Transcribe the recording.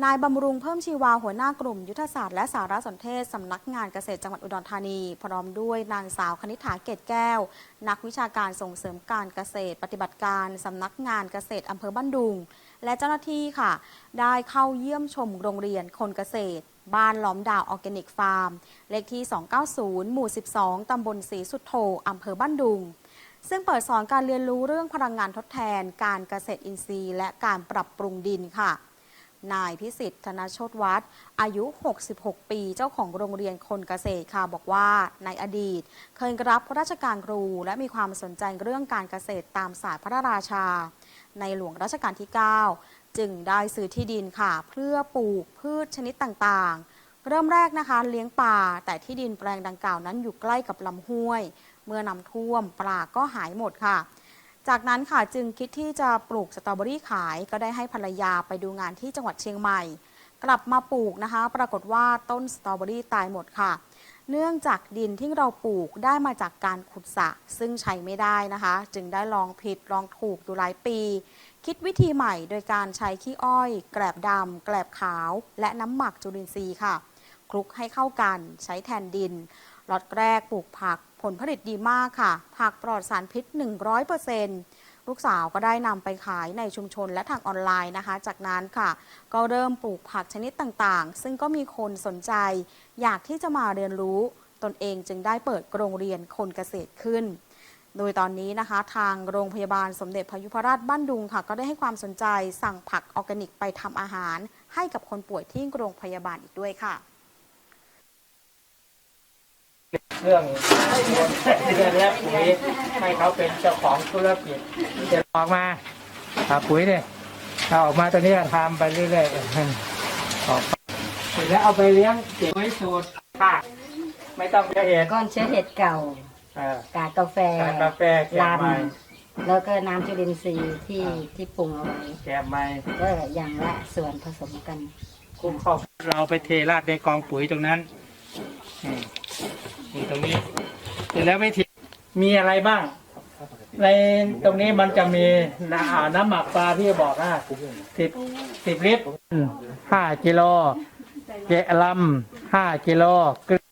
นายบำรุงเพิ่มชีวาหัวหน้ากลุ่มยุทธศาสตร์และสารสนเทศสำนักงานเกษตรจังหวัดอุดรธานี พร้อมด้วยนางสาวคณิษฐาเกตแก้ว นักวิชาการส่งเสริมการเกษตร ปฏิบัติการสำนักงานเกษตรอำเภอบ้านดุง และเจ้าหน้าที่ค่ะ ได้เข้าเยี่ยมชมโรงเรียนคนเกษตร บ้านล้อมดาวออร์แกนิกฟาร์ม เลขที่ 290 หมู่ 12 ตำบลศรีสุดโธอำเภอบ้านดุงซึ่งเปิดสอนการเรียนรู้เรื่องพลังงานทดแทน การเกษตรอินทรีย์ และการปรับปรุงดินค่ะ นายพิสิทธิ์ธนโชตวัฒน์อายุ 66 ปี เจ้าของโรงเรียนคนเกษตรค่ะบอกว่าในอดีต เคยรับราชการครู และมีความสนใจเรื่องการเกษตรตามศาสตร์พระราชา ในหลวงรัชกาลที่ 9 จึงได้ซื้อที่ดินค่ะ เพื่อปลูกพืชชนิดต่างๆ เริ่มแรกนะคะเลี้ยงปลาแต่ที่ดินแปลงดังกล่าวนั้นอยู่ใกล้กับลำห้วย เมื่อน้ำท่วมปลาก็หายหมดค่ะ จากนั้นค่ะจึงคิดที่จะปลูกสตรอเบอรี่ขาย ก็ได้ให้ภรรยาไปดูงานที่จังหวัดเชียงใหม่ กลับมาปลูกนะคะ ปรากฏว่าต้นสตรอเบอรี่ตายหมดค่ะ เนื่องจากดินที่เราปลูกได้มาจากการขุดสระซึ่งใช้ไม่ได้นะคะ จึงได้ลองผิดลองถูกอยู่หลายปี คิดวิธีใหม่โดยการใช้ขี้อ้อย แกลบดำแกลบขาว และน้ำหมักจุลินทรีย์ค่ะคลุกให้เข้ากันใช้แทนดิน ล็อตแรกปลูกผักผลผลิตดีมากค่ะ ผักปลอดสารพิษ 100%ลูกสาวก็ได้นำไปขายในชุมชนและทางออนไลน์นะคะ จากนั้นค่ะ ก็เริ่มปลูกผักชนิดต่างๆ ซึ่งก็มีคนสนใจ อยากที่จะมาเรียนรู้ ตนเองจึงได้เปิดโรงเรียนคนเกษตรขึ้น โดยตอนนี้นะคะ ทางโรงพยาบาลสมเด็จพยุพราชบ้านดุงค่ะ ก็ได้ให้ความสนใจสั่งผักออร์แกนิกไปทำอาหาร ให้กับคนป่วยที่โรงพยาบาลอีกด้วยค่ะ เรื่องเรื่องและปุ๋ยให้เขาเป็นเจ้าของธุรกิจจะออกมาหาปุ๋ยเนี่ยเอาออกมาตอนนี้ก็ทำไปเรื่อยๆออกเสร็จแล้วเอาไปเลี้ยงเก็บไว้สูตรค่ะไม่ต้องไปเห็นก้อนเชื้อเห็ดเก่าเอ่อกากกาแฟการกาแฟแกะลใหม่ำแล้วก็น้ำจุลินทรีย์ที่ที่ปรุงเอาไว้แกะใหม่ก็อย่างละส่วนผสมกันคุกเข้าเราไปเทราดในกองปุ๋ยตรงนั้น นี่ตรงนี้เสร็จแล้ววิธีมีอะไรบ้าง ในตรงนี้มันจะมีน้ำอ่าน้ำหมักปลาที่บอกอะสิบสิบลิตรห้ากิโลเกลำห้ากิโลเกลือ